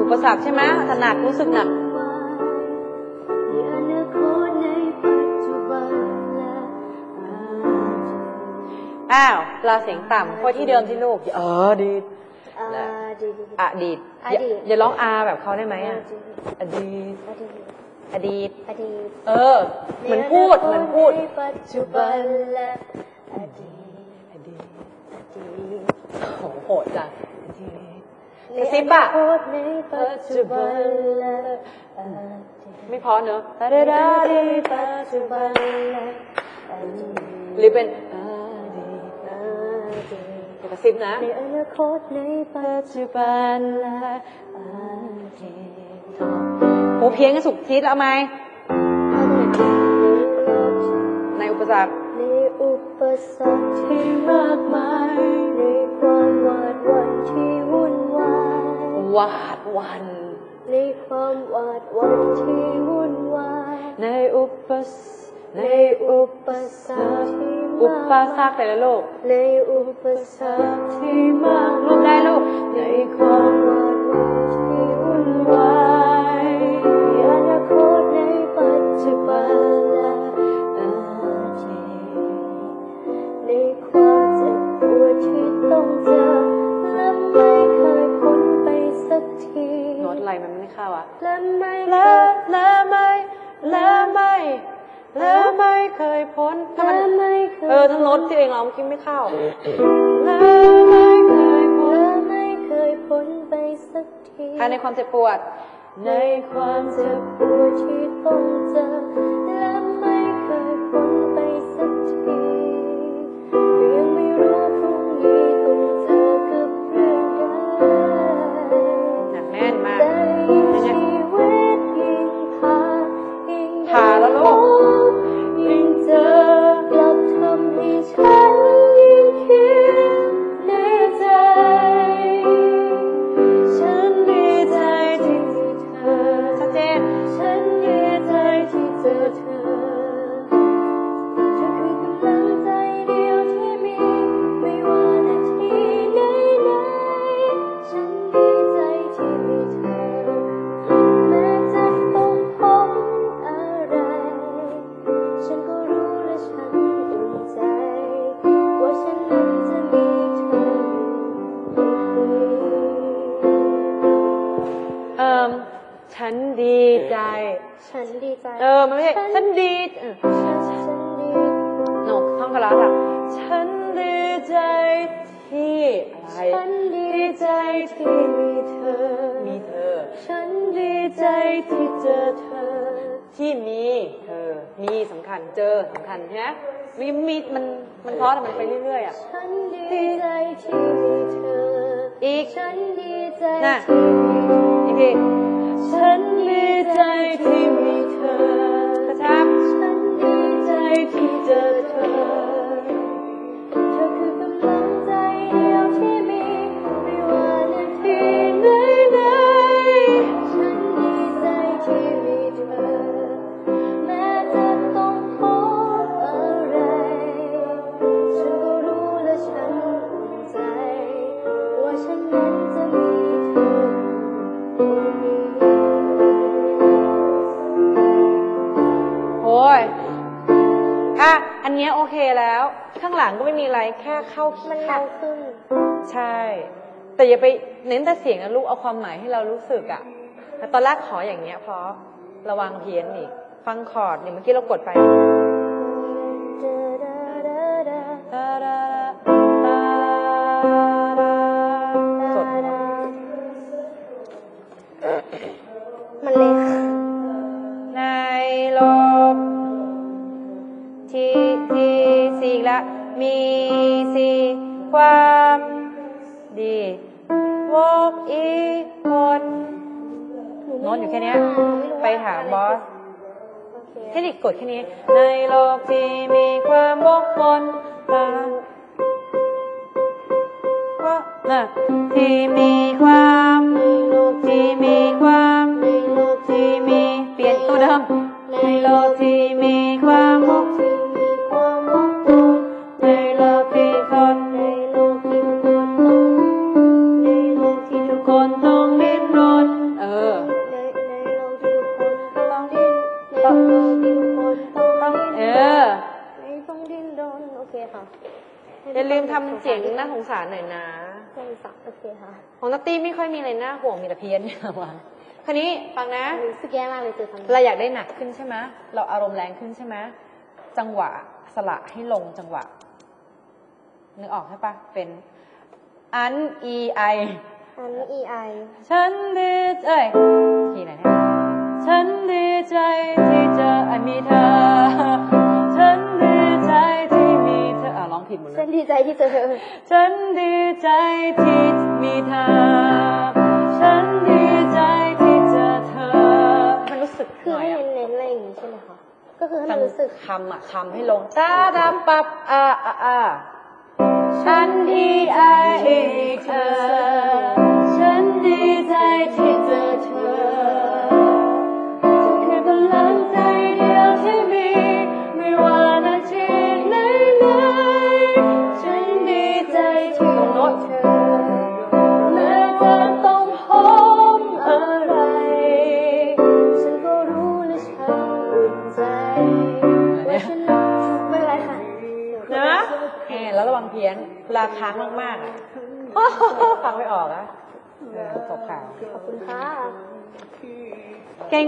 อุปสรรคใช่ไหมถนัดรู้สึกหนักอ้าวลาเสียงต่ำเพราะที่เดิมที่ลูก เออดีตอดีตอย่าร้องอาแบบเขาได้ไหมอะอดีตอดีต เออ เหมือนพูด เหมือนพูดปัจจุบันและอดีต โหโหดจังกระซิบอะในอนาคตในปัจจุบันและอดีตไม่เพอเนอะในปัจจุบันและอดีตหรือเป็นอดีตอดีตกระซิบนะ ในอนาคตในปัจจุบันและอดีตโหเพี้ยนกันสุกทิศแล้วไหมในอุปสรรค ในอุปสรรคที่มากมายในความหวาดหวั่นที่วุ่นวายวาดวันในความหวาดหวั่นที่วุ่นวายในอุปสในอุปสรรคที่อุปมากสรรคแต่ละลูกในอุปสรรคที่มากลูกได้ลูกในความ และไม่เคยพ้นถ้าและมันไม่เคยเออทั้งโน้ตที่เองร้องเมื่อกี้ไม่เข้าและไม่เคยพ้นและไม่เคยพ้นไปสักทีอะในความเจ็บปวด ในความเจ็บปวดที่ต้องเจอและไม่เคยพ้น ฉันดีใจ เออ มันไม่ใช่ฉันดีเออฉันฉันดีหนกท่องคาราสอะฉันดีใจที่อะไรฉันดีใจที่มีเธอ มีเธอ ฉันดีใจที่เจอเธอ ที่มีเธอ มีสำคัญเจอสำคัญใช่ไหมมีมีมันมันเพราะแต่มันไปเรื่อยๆอะฉันดีใจที่มีเธอ อีก ฉันดีใจน่ะที่มีเธออีกที ฉันนั้นจะมีเธอโอ้ยอะอันเนี้ยโอเคแล้ว ข้างหลังก็ไม่มีอะไรแค่เข้ามันเข้าขึ้น ใช่ แต่อย่าไปเน้นแต่เสียงนะลูกเอาความหมายให้เรารู้สึกอะแต่ตอนแรกขออย่างเงี้ยเพราะระวังเพี้ยนอีก ฟังคอร์ดเนี่ยเมื่อกี้เรากดไป ทีที่สี่อีกละมีสีความดีวกอีคนโน้ตอยู่แค่นี้ไปถามบอสเทคนิคกดแค่นี้ ในโลกที่มีความวกวนตาว่าน่ะที่มีความ อย่าลืมทำเสียงน่าสงสารหน่อยนะเพลงสองโอเคค่ะของนัตตี้ไม่ค่อยมีอะไรน่าห่วงมีแต่เพี้ยนเนี่ยวันคราวนี้ฟังนะ รู้สึกแย่มากเลยเจอคำนี้เราอยากได้หนักขึ้นใช่ไหมเราอารมณ์แรงขึ้นใช่ไหมจังหวะสละให้ลงจังหวะ นึกออกใช่ปะเป็นอัน e i อันนี้ E I ฉันดีใจทีไหนเนี่ยฉันดีใจที่เจอมีเธอ นดีใจที่เจอเธอฉันดีใจที่มีเธอ ฉันดีใจที่เจอเธอ มันรู้สึกคือหน่อยให้อะเน้นๆอะไรอย่างงี้ใช่ไหมคะ ก็คือให้จัมันงรู้สึกคำอะคำให้ลงตาดำปับอ่าอ่าอ่าฉันดีไอเธอ ฉันดีใจที่เจอเธอ แล้วระวังเพี้ยนเวลาค้างมากๆอะฟังไม่ออกอะเออตกข่าวขอบคุณค่ะเก่ง